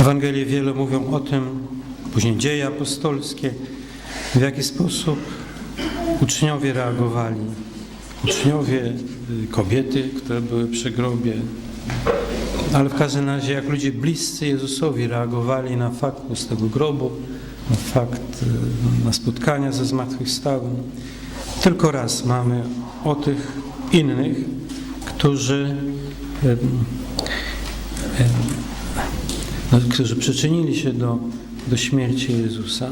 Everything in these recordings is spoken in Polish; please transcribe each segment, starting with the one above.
Ewangelie wiele mówią o tym, później dzieje apostolskie, w jaki sposób uczniowie reagowali. Uczniowie, y, kobiety, które były przy grobie, ale w każdym razie jak ludzie bliscy Jezusowi reagowali na fakt pustego grobu, na fakt, y, na spotkania ze zmartwychwstałym. Tylko raz mamy o tych innych, którzy, którzy przyczynili się do, do śmierci Jezusa.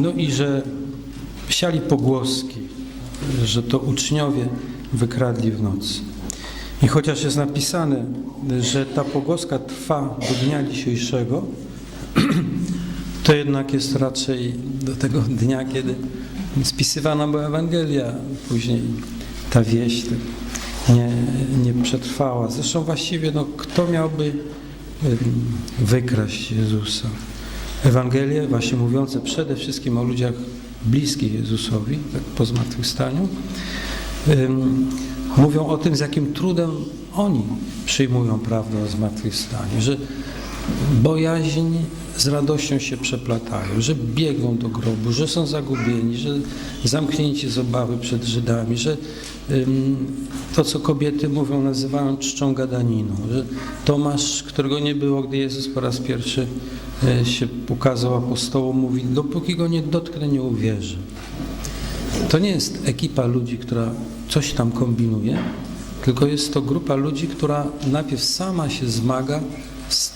No i że siali pogłoski, że to uczniowie wykradli w nocy. I chociaż jest napisane, że ta pogłoska trwa do dnia dzisiejszego, to jednak jest raczej do tego dnia, kiedy spisywana była Ewangelia. Później ta wieść nie, nie przetrwała. Zresztą właściwie no, kto miałby wykraść Jezusa? Ewangelie właśnie mówiące przede wszystkim o ludziach bliskich Jezusowi, tak po zmartwychwstaniu, mówią o tym, z jakim trudem oni przyjmują prawdę o zmartwychwstaniu, że bojaźń z radością się przeplatają, że biegną do grobu, że są zagubieni, że zamknięci z obawy przed Żydami, że ym, to, co kobiety mówią, nazywają czczą gadaniną, że Tomasz, którego nie było, gdy Jezus po raz pierwszy e, się ukazał apostołom, mówi, dopóki go nie dotknę, nie uwierzę. To nie jest ekipa ludzi, która coś tam kombinuje, tylko jest to grupa ludzi, która najpierw sama się zmaga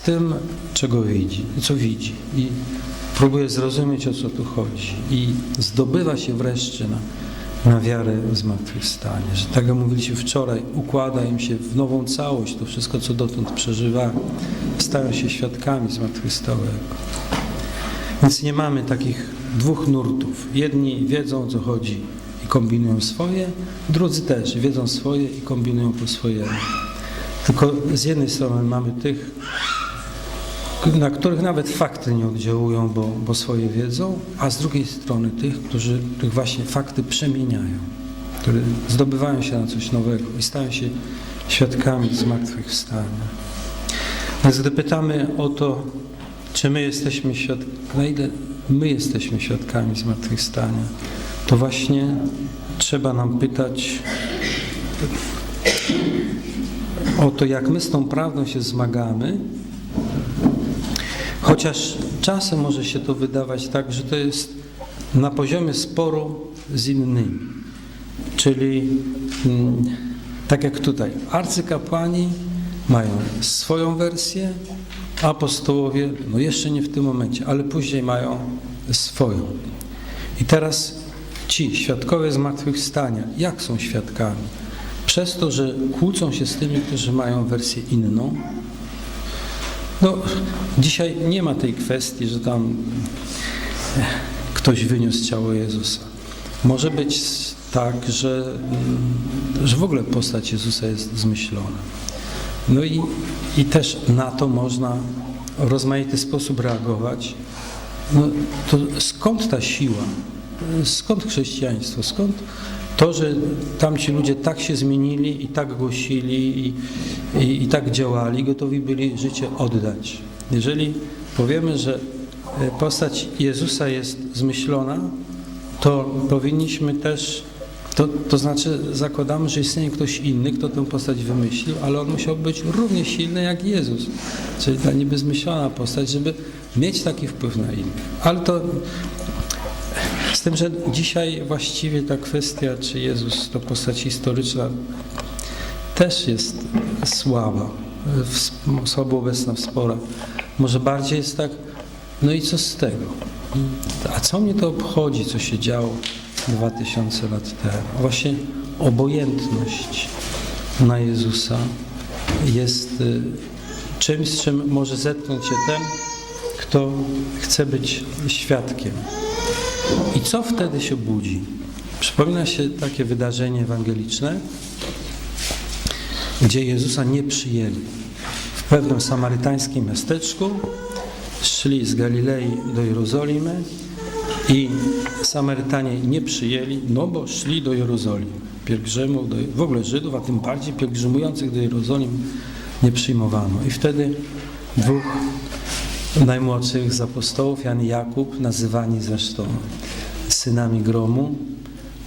tym, czego widzi, co widzi i próbuje zrozumieć, o co tu chodzi i zdobywa się wreszcie na, na wiarę w zmartwychwstanie. Że tak jak mówiliśmy wczoraj, układa im się w nową całość to wszystko, co dotąd przeżywa, stają się świadkami zmartwychwstałego. Więc nie mamy takich dwóch nurtów. Jedni wiedzą o co chodzi i kombinują swoje, drudzy też wiedzą swoje i kombinują po swojemu. Tylko z jednej strony mamy tych, na których nawet fakty nie oddziałują, bo, bo swoje wiedzą, a z drugiej strony tych, którzy, których właśnie fakty przemieniają, które zdobywają się na coś nowego i stają się świadkami zmartwychwstania. Więc gdy pytamy o to, czy my jesteśmy świadkami, na ile my jesteśmy świadkami zmartwychwstania, to właśnie trzeba nam pytać o to, jak my z tą prawdą się zmagamy, chociaż czasem może się to wydawać tak, że to jest na poziomie sporu z innymi. Czyli mm, tak jak tutaj, arcykapłani mają swoją wersję, apostołowie, no jeszcze nie w tym momencie, ale później mają swoją. I teraz ci świadkowie zmartwychwstania, jak są świadkami? Przez to, że kłócą się z tymi, którzy mają wersję inną. No, dzisiaj nie ma tej kwestii, że tam ktoś wyniósł ciało Jezusa. Może być tak, że, że w ogóle postać Jezusa jest zmyślona. No i, i też na to można w rozmaity sposób reagować. No, to skąd ta siła? Skąd chrześcijaństwo? Skąd to, że tamci ludzie tak się zmienili i tak głosili i, i, i tak działali, gotowi byli życie oddać? Jeżeli powiemy, że postać Jezusa jest zmyślona, to powinniśmy też to, to znaczy zakładamy, że istnieje ktoś inny, kto tę postać wymyślił, ale on musiał być równie silny jak Jezus. Czyli ta niby zmyślona postać, żeby mieć taki wpływ na innych. Ale to tym, że dzisiaj właściwie ta kwestia, czy Jezus to postać historyczna, też jest słaba, słabo obecna w sporach. Może bardziej jest tak, no i co z tego? A co mnie to obchodzi, co się działo 2000 lat temu? Właśnie obojętność na Jezusa jest y, czymś, z czym może zetknąć się ten, kto chce być świadkiem. I co wtedy się budzi? Przypomina się takie wydarzenie ewangeliczne, gdzie Jezusa nie przyjęli. W pewnym samarytańskim miasteczku szli z Galilei do Jerozolimy i Samarytanie nie przyjęli, no bo szli do Jerozolimy. Pielgrzymów, do, w ogóle Żydów, a tym bardziej pielgrzymujących do Jerozolimy nie przyjmowano. I wtedy dwóch najmłodszych z apostołów, Jan i Jakub, nazywani zresztą synami gromu,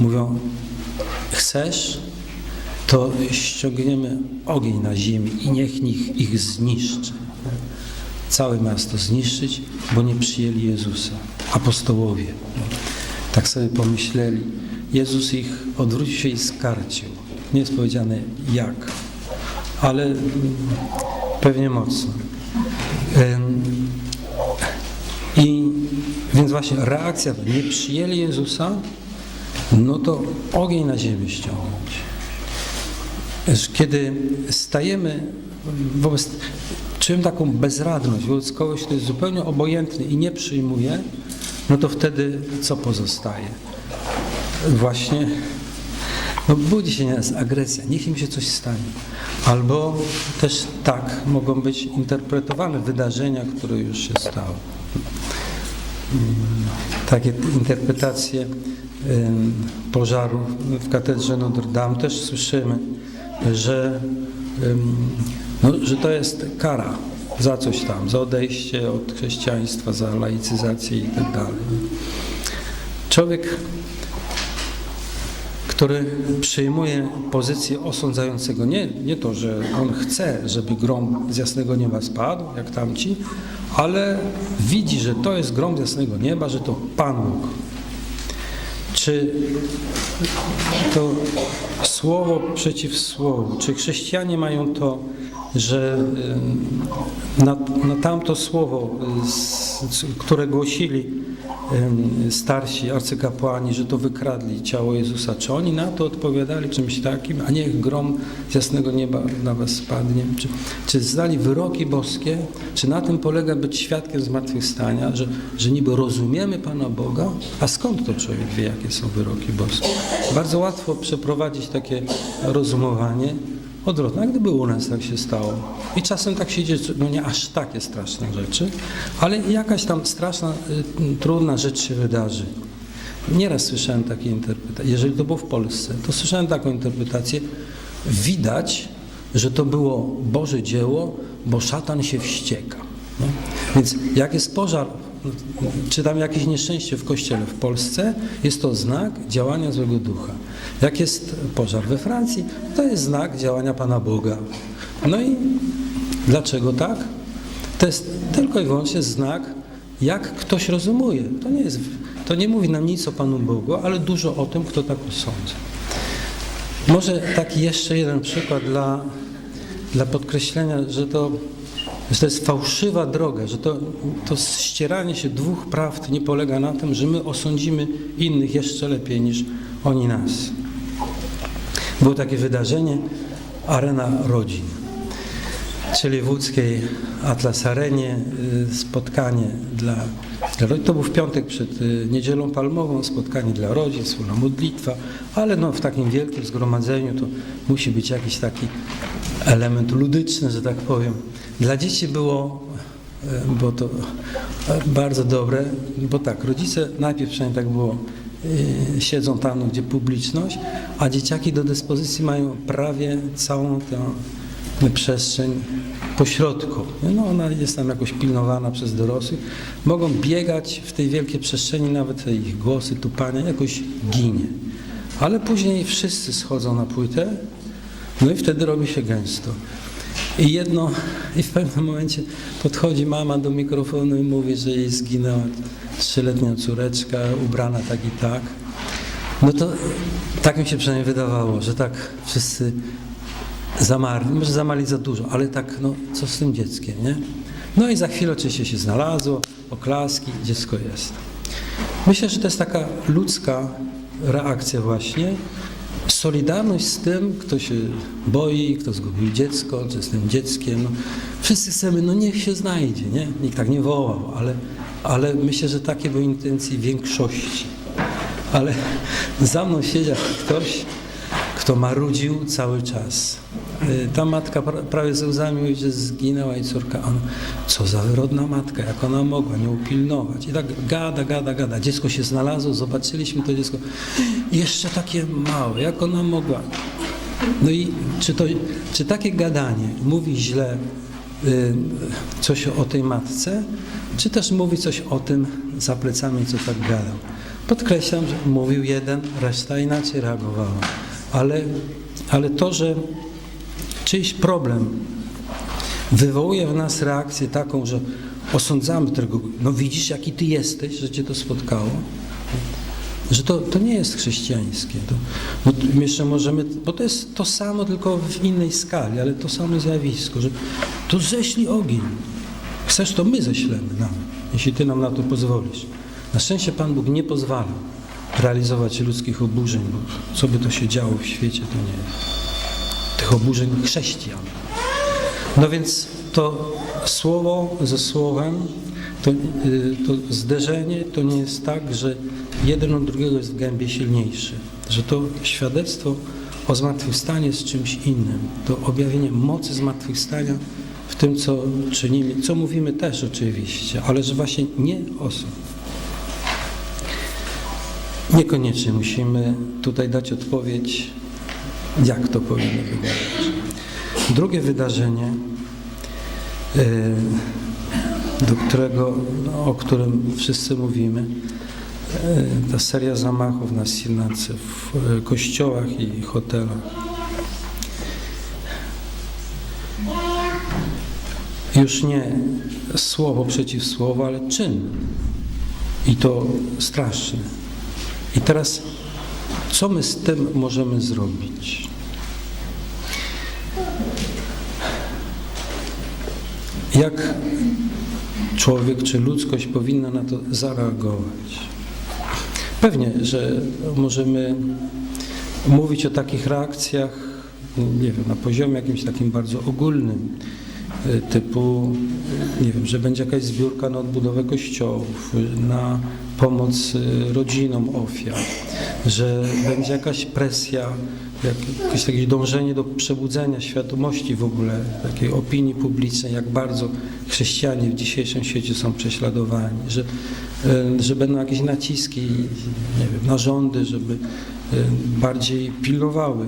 mówią: Chcesz, to ściągniemy ogień na ziemi i niech ich, ich zniszczy. Całe miasto zniszczyć, bo nie przyjęli Jezusa. Apostołowie. Tak sobie pomyśleli. Jezus ich odwrócił się i skarcił. Nie jest powiedziane jak, ale pewnie mocno. I więc właśnie reakcja, nie przyjęli Jezusa, no to ogień na ziemię ściągnąć. Kiedy stajemy wobec, czym taką bezradność wobec kogoś, kto jest zupełnie obojętny i nie przyjmuje, no to wtedy co pozostaje? Właśnie no budzi się nas agresja, niech im się coś stanie. Albo też tak mogą być interpretowane wydarzenia, które już się stały. Takie interpretacje pożaru w katedrze Notre Dame też słyszymy, że, no, że to jest kara za coś tam, za odejście od chrześcijaństwa, za laicyzację i tak dalej. Człowiek, który przyjmuje pozycję osądzającego, nie, nie to, że on chce, żeby grom z jasnego nieba spadł, jak tamci, ale widzi, że to jest grom z jasnego nieba, że to Pan Bóg. Czy to słowo przeciw słowu, czy chrześcijanie mają to, że na, na tamto słowo, y, które głosili starsi arcykapłani, że to wykradli ciało Jezusa, czy oni na to odpowiadali czymś takim, a niech grom z jasnego nieba na was spadnie? Czy, czy znali wyroki boskie? Czy na tym polega być świadkiem zmartwychwstania, że, że niby rozumiemy Pana Boga, a skąd to człowiek wie, jakie są wyroki boskie? Bardzo łatwo przeprowadzić takie rozumowanie, odwrotne. A gdyby u nas tak się stało? I czasem tak się dzieje, no nie aż takie straszne rzeczy, ale jakaś tam straszna, y, trudna rzecz się wydarzy. Nieraz słyszałem takie interpretacje. Jeżeli to było w Polsce, to słyszałem taką interpretację. Widać, że to było Boże dzieło, bo szatan się wścieka. Więc jak jest pożar, czy tam jakieś nieszczęście w kościele w Polsce, jest to znak działania złego ducha. Jak jest pożar we Francji, to jest znak działania Pana Boga. No i dlaczego tak? To jest tylko i wyłącznie znak, jak ktoś rozumuje. To nie, jest, to nie mówi nam nic o Panu Bogu, ale dużo o tym, kto tak osądza. Może taki jeszcze jeden przykład dla, dla podkreślenia, że to, że to jest fałszywa droga, że to, to ścieranie się dwóch prawd nie polega na tym, że my osądzimy innych jeszcze lepiej niż oni nas. Było takie wydarzenie Arena Rodzin, czyli w łódzkiej Atlas Arenie y, spotkanie dla, dla. To był w piątek przed y, Niedzielą Palmową, spotkanie dla rodzin, wspólna modlitwa, ale no, w takim wielkim zgromadzeniu to musi być jakiś taki element ludyczny, że tak powiem. Dla dzieci było, y, było to bardzo dobre, bo tak, rodzice najpierw przynajmniej tak było, siedzą tam, no, gdzie publiczność, a dzieciaki do dyspozycji mają prawie całą tę przestrzeń po środku. No ona jest tam jakoś pilnowana przez dorosłych. Mogą biegać w tej wielkiej przestrzeni, nawet te ich głosy, tupania jakoś ginie. Ale później wszyscy schodzą na płytę, no i wtedy robi się gęsto. I jedno, i w pewnym momencie podchodzi mama do mikrofonu i mówi, że jej zginęła trzyletnia córeczka, ubrana tak i tak. No to tak mi się przynajmniej wydawało, że tak wszyscy zamarli, może zamarli za dużo, ale tak, no co z tym dzieckiem, nie? No i za chwilę oczywiście się znalazło, oklaski, dziecko jest. Myślę, że to jest taka ludzka reakcja właśnie, solidarność z tym, kto się boi, kto zgubił dziecko, czy z tym dzieckiem. No, wszyscy chcemy, no niech się znajdzie, nie? Nikt tak nie wołał, ale, ale myślę, że takie były intencje większości. Ale za mną siedział ktoś, kto marudził cały czas. Y, Ta matka pra- prawie ze łzami mówi, że zginęła jej córka. On, co za wyrodna matka, jak ona mogła nie upilnować. I tak gada, gada, gada. Dziecko się znalazło, zobaczyliśmy to dziecko. Jeszcze takie małe, jak ona mogła. No i czy, to, czy takie gadanie mówi źle y, coś o tej matce, czy też mówi coś o tym za plecami, co tak gadał. Podkreślam, że mówił jeden, reszta inaczej reagowała. Ale, ale to, że czyjś problem wywołuje w nas reakcję taką, że osądzamy tego, no widzisz jaki ty jesteś, że cię to spotkało, że to, to nie jest chrześcijańskie. To, no, jeszcze możemy, bo to jest to samo, tylko w innej skali, ale to samo zjawisko, że to ześlij ogień. Chcesz, to my ześlemy nam, jeśli ty nam na to pozwolisz. Na szczęście Pan Bóg nie pozwala realizować ludzkich oburzeń, bo co by to się działo w świecie, to nie tych oburzeń chrześcijan. No więc to słowo ze słowem, to, y, to zderzenie to nie jest tak, że jeden od drugiego jest w gębie silniejszy, że to świadectwo o zmartwychwstaniu jest czymś innym. To objawienie mocy zmartwychwstania w tym, co czynimy, co mówimy też oczywiście, ale że właśnie nie osób. Niekoniecznie musimy tutaj dać odpowiedź, jak to powinno wyglądać. Drugie wydarzenie, y, do którego, no, o którym wszyscy mówimy, y, ta seria zamachów na Sinacy w y, kościołach i hotelach. Już nie słowo przeciw słowu, ale czyn. I to straszny. I teraz, co my z tym możemy zrobić? Jak człowiek czy ludzkość powinna na to zareagować? Pewnie, że możemy mówić o takich reakcjach, nie wiem, na poziomie jakimś takim bardzo ogólnym, y, typu, nie wiem, że będzie jakaś zbiórka na odbudowę kościołów, na pomoc y, rodzinom ofiar, że będzie jakaś presja, jakieś takie dążenie do przebudzenia świadomości w ogóle, takiej opinii publicznej, jak bardzo chrześcijanie w dzisiejszym świecie są prześladowani, że, y, że będą jakieś naciski nie wiem, żeby y, bardziej pilnowały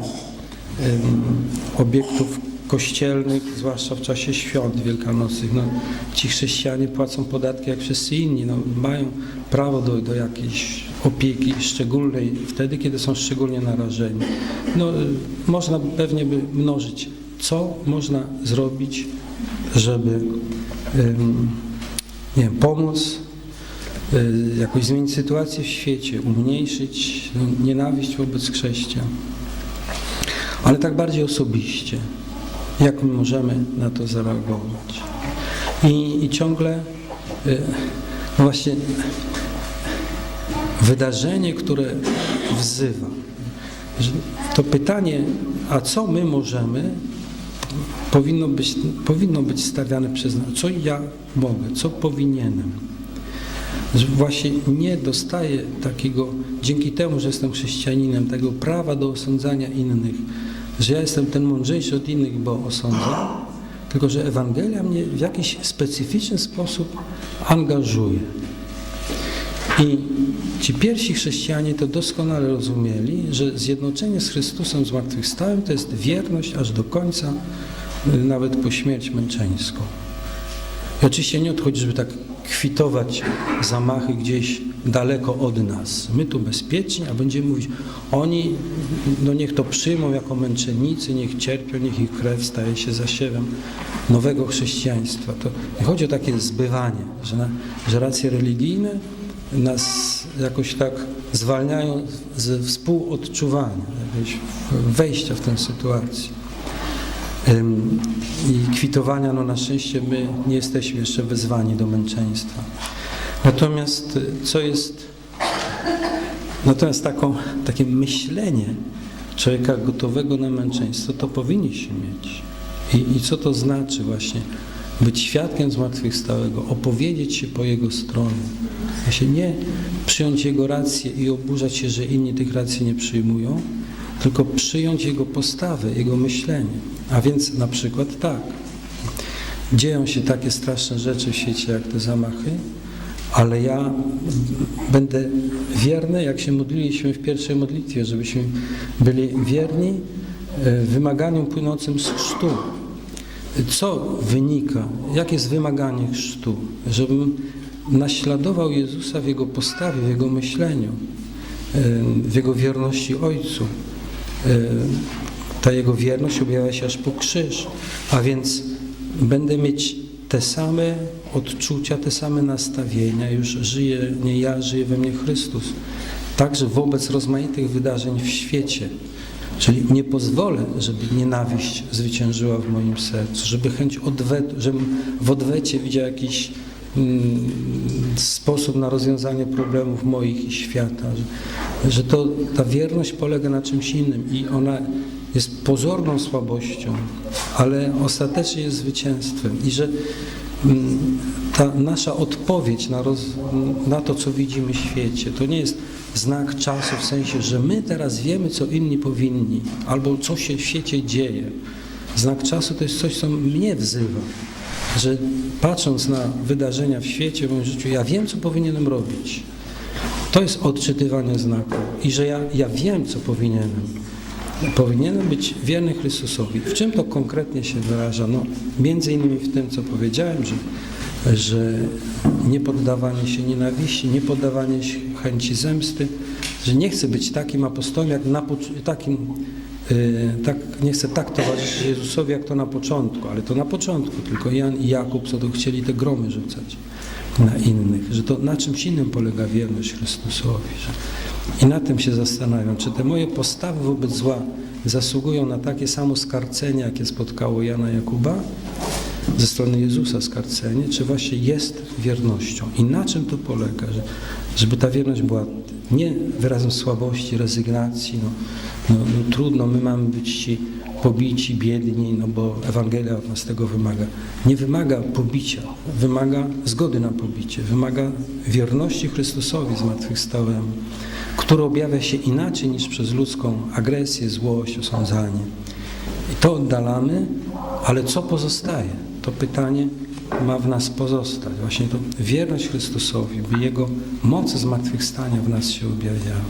obiektów kościelnych, zwłaszcza w czasie świąt wielkanocnych. No, ci chrześcijanie płacą podatki jak wszyscy inni, no, mają prawo do, do jakiejś opieki szczególnej wtedy, kiedy są szczególnie narażeni. No, można pewnie by mnożyć, co można zrobić, żeby em, nie wiem, pomóc y, jakoś zmienić sytuację w świecie, umniejszyć no, nienawiść wobec chrześcijan. Ale tak bardziej osobiście, jak my możemy na to zareagować. I, i ciągle y, właśnie wydarzenie, które wzywa, to pytanie, a co my możemy, powinno być, powinno być stawiane przez nas. Co ja mogę, co powinienem. Że właśnie nie dostaję takiego, dzięki temu, że jestem chrześcijaninem, tego prawa do osądzania innych, że ja jestem ten mądrzejszy od innych, bo osądzam, tylko że Ewangelia mnie w jakiś specyficzny sposób angażuje. I ci pierwsi chrześcijanie to doskonale rozumieli, że zjednoczenie z Chrystusem zmartwychwstałym to jest wierność aż do końca, y, nawet po śmierć męczeńską. I oczywiście nie odchodzi, żeby tak kwitować zamachy gdzieś daleko od nas. My tu bezpieczni, a będziemy mówić, oni, no niech to przyjmą jako męczennicy, niech cierpią, niech ich krew staje się zasiewem nowego chrześcijaństwa. To nie chodzi o takie zbywanie, że, na, że racje religijne nas jakoś tak zwalniają ze współodczuwania, jakiegoś wejścia w tę sytuację. I kwitowania, no na szczęście my nie jesteśmy jeszcze wezwani do męczeństwa. Natomiast y, co jest, natomiast taką, takie myślenie człowieka gotowego na męczeństwo, to powinniśmy mieć. I, I co to znaczy właśnie być świadkiem zmartwychwstałego, opowiedzieć się po jego stronie, właśnie nie przyjąć jego rację i oburzać się, że inni tych racji nie przyjmują, tylko przyjąć jego postawę, jego myślenie. A więc na przykład tak, dzieją się takie straszne rzeczy w świecie jak te zamachy, ale ja będę wierny, jak się modliliśmy w pierwszej modlitwie, żebyśmy byli wierni e, wymaganiom płynącym z chrztu. co wynika, jakie jest wymaganie chrztu? Żebym naśladował Jezusa w Jego postawie, w Jego myśleniu, e, w Jego wierności Ojcu. E, Ta Jego wierność objawia się aż po krzyż, a więc będę mieć te same odczucia, te same nastawienia, już żyje nie ja, żyje we mnie Chrystus. Także wobec rozmaitych wydarzeń w świecie. Czyli nie pozwolę, żeby nienawiść zwyciężyła w moim sercu, żeby chęć odwetu, żebym w odwecie widział jakiś mm, sposób na rozwiązanie problemów moich i świata, że, że to, ta wierność polega na czymś innym i ona jest pozorną słabością, ale ostatecznie jest zwycięstwem i że ta nasza odpowiedź na, roz, na to, co widzimy w świecie, to nie jest znak czasu w sensie, że my teraz wiemy, co inni powinni, albo co się w świecie dzieje. Znak czasu to jest coś, co mnie wzywa, że patrząc na wydarzenia w świecie, w moim życiu, ja wiem, co powinienem robić. To jest odczytywanie znaku i że ja, ja wiem, co powinienem. Powinienem być wierny Chrystusowi. W czym to konkretnie się wyraża? No, między innymi w tym, co powiedziałem, że, że nie poddawanie się nienawiści, nie poddawanie się chęci zemsty, że nie chcę być takim apostołem, jak na, takim, yy, tak, nie chcę tak towarzyszyć Jezusowi, jak to na początku, ale to na początku, tylko Jan i Jakub, co to chcieli te gromy rzucać na innych, że to na czymś innym polega wierność Chrystusowi. Że, I na tym się zastanawiam, czy te moje postawy wobec zła zasługują na takie samo skarcenie, jakie spotkało Jana Jakuba ze strony Jezusa skarcenie, czy właśnie jest wiernością. I na czym to polega? Że, żeby ta wierność była nie wyrazem słabości, rezygnacji, no, no, no trudno, my mamy być ci pobici, biedni, no bo Ewangelia od nas tego wymaga. Nie wymaga pobicia, wymaga zgody na pobicie, wymaga wierności Chrystusowi zmartwychwstałemu, który objawia się inaczej niż przez ludzką agresję, złość, osądzanie. I to oddalamy, ale co pozostaje? To pytanie ma w nas pozostać. Właśnie to wierność Chrystusowi, by Jego moc zmartwychwstania w nas się objawiała.